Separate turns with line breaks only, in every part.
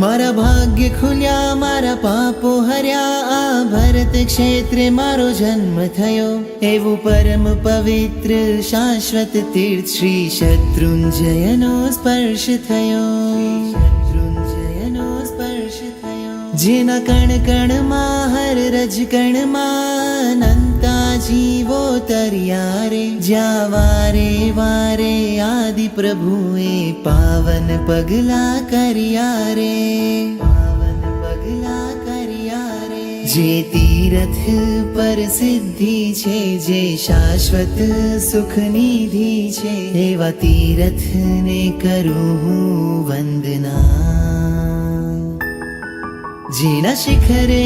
मारा भाग्य खुल्या मारा पापो हर्या भरत क्षेत्रे मारो जन्म एवम पवित्र शाश्वत तीर्थ शत्रुञ्जय न स्पर्श જેના કણ કણમાં હર રજ કણમાં અનંતા જીવો તરિયારે જ્યાં વારે વારે આદિ પ્રભુએ પાવન પગલા કર્યા રે પાવન પગલા કર્યા રે જે તીરથ પર સિદ્ધિ છે જે શાશ્વત સુખ નિધિ છે એવા તીરથને કરું હું વંદના જેના શિખરે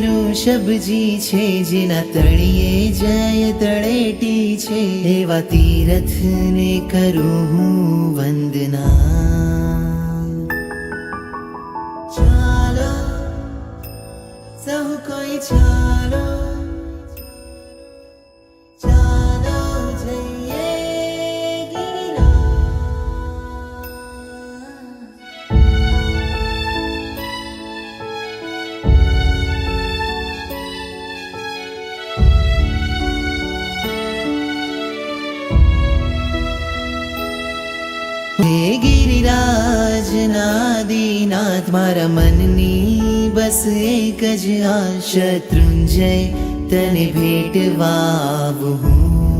ઋષભજી છે જેના તળિયે જય તળેટી છે. એવા તીરથને કરું હું વંદના. ચાલો સહુ કોઈ ચાલો. હે ગિરિરાજ નાદીનાથ મારા મનની બસ એક જ આ શત્રુંજય તને ભેટવા હું.